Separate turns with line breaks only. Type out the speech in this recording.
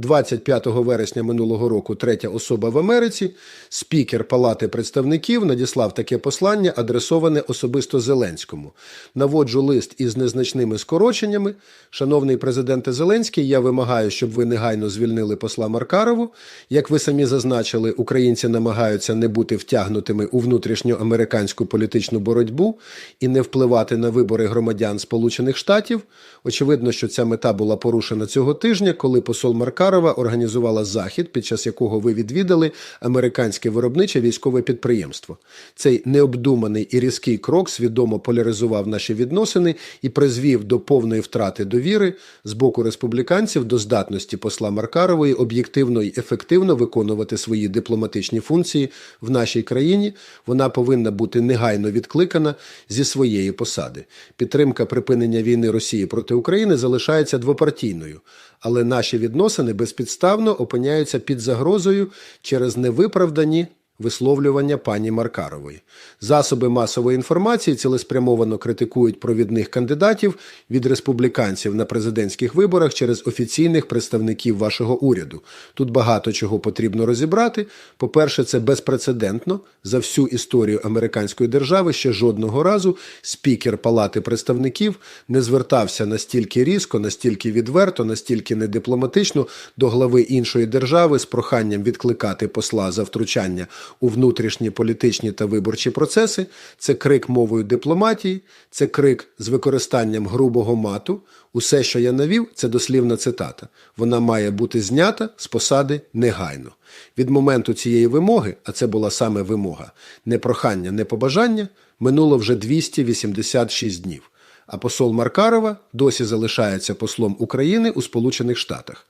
25 вересня минулого року третя особа в Америці, спікер Палати представників, надіслав таке послання, адресоване особисто Зеленському. Наводжу лист із незначними скороченнями. Шановний президенте Зеленський, я вимагаю, щоб ви негайно звільнили посла Маркарову. Як ви самі зазначили, українці намагаються не бути втягнутими у внутрішньоамериканську політичну боротьбу і не впливати на вибори громадян Сполучених Штатів. Очевидно, що ця мета була порушена цього тижня, коли посол Маркарова організувала захід, під час якого ви відвідали американське виробниче військове підприємство. Цей необдуманий і різкий крок свідомо поляризував наші відносини і призвів до повної втрати довіри з боку республіканців до здатності посла Маркарової об'єктивно і ефективно виконувати свої дипломатичні функції в нашій країні. Вона повинна бути негайно відкликана зі своєї посади. Підтримка припинення війни Росії проти України залишається двопартійною, але наші відносини безпідставно опиняються під загрозою через невиправдані висловлювання пані Маркарової. Засоби масової інформації цілеспрямовано критикують провідних кандидатів від республіканців на президентських виборах через офіційних представників вашого уряду. Тут багато чого потрібно розібрати. По-перше, це безпрецедентно за всю історію американської держави. Ще жодного разу спікер Палати представників не звертався настільки різко, настільки відверто, настільки недипломатично до глави іншої держави з проханням відкликати посла за втручання у внутрішні політичні та виборчі процеси. Це крик мовою дипломатії, це крик з використанням грубого мату. Усе, що я навів, це дослівна цитата. Вона має бути знята з посади негайно. Від моменту цієї вимоги, а це була саме вимога, не прохання, не побажання, минуло вже 286 днів. А посол Маркарова досі залишається послом України у Сполучених Штатах.